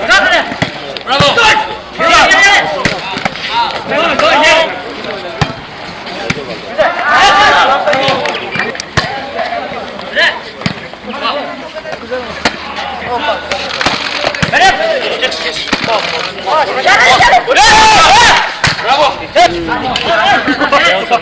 Dobra! Brawo! Dość!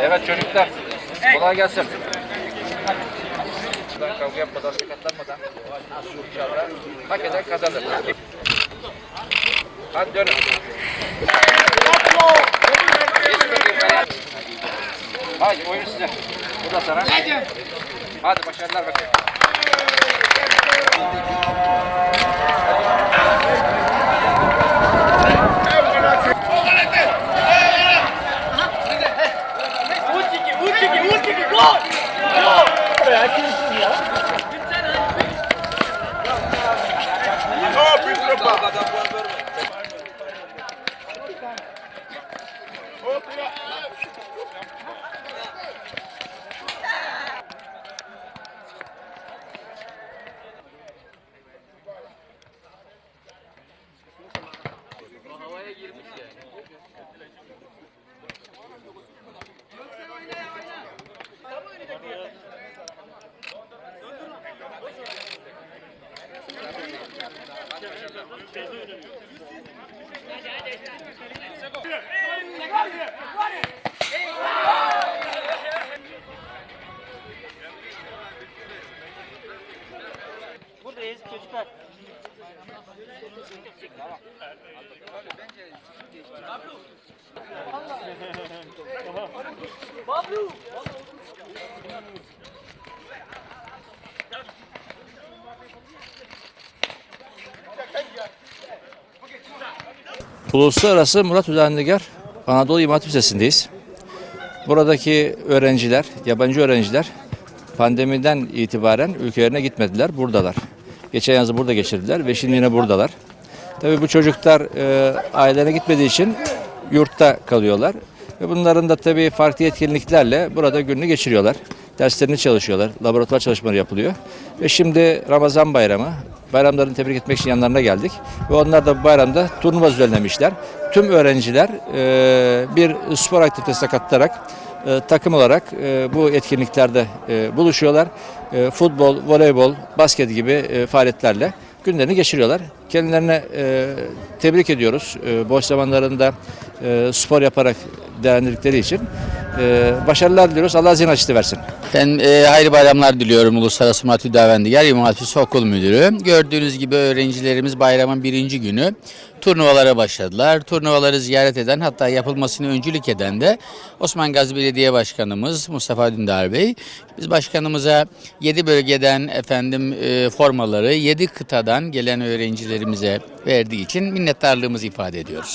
Evet çocuklar. Kolay gelsin. Kavga yapmadan, sakatlanmadan inşallah hak eden kazanır. Hadi dönün. Hadi oyun size. Bu da sana. Hadi başarılar bakalım. Buradayız çocuklar. Uluslararası Murat Üzendigar Anadolu İmam Hatip Lisesi'ndeyiz. Buradaki öğrenciler, yabancı öğrenciler pandemiden itibaren ülkelerine gitmediler, buradalar. Geçen yazı burada geçirdiler ve şimdi yine buradalar. Tabii bu çocuklar e, ailelerine gitmediği için yurtta kalıyorlar. Bunların da tabii farklı yetkinliklerle burada gününü geçiriyorlar. Derslerini çalışıyorlar, laboratuvar çalışmaları yapılıyor. Ve şimdi Ramazan bayramı, bayramlarını tebrik etmek için yanlarına geldik. Ve onlar da bu bayramda turnuva düzenlemişler. Tüm öğrenciler e, bir spor aktivitesine katılarak e, takım olarak e, bu etkinliklerde e, buluşuyorlar. E, futbol, voleybol, basket gibi e, faaliyetlerle günlerini geçiriyorlar. Kendilerine e, tebrik ediyoruz. E, boş zamanlarında e, spor yaparak değerlendirdikleri için. E, başarılar diliyoruz. Allah zihin açısı versin. Ben e, hayırlı bayramlar diliyorum Uluslararası Murat Hüdavendigar İmam Hatip Okul Müdürü. Gördüğünüz gibi öğrencilerimiz bayramın birinci günü turnuvalara başladılar. Turnuvaları ziyaret eden hatta yapılmasını öncülük eden de Osman Gazi Belediye Başkanımız Mustafa Dündar Bey. Biz başkanımıza 7 bölgeden efendim e, formaları 7 kıtadan gelen öğrencilerimize verdiği için minnettarlığımızı ifade ediyoruz.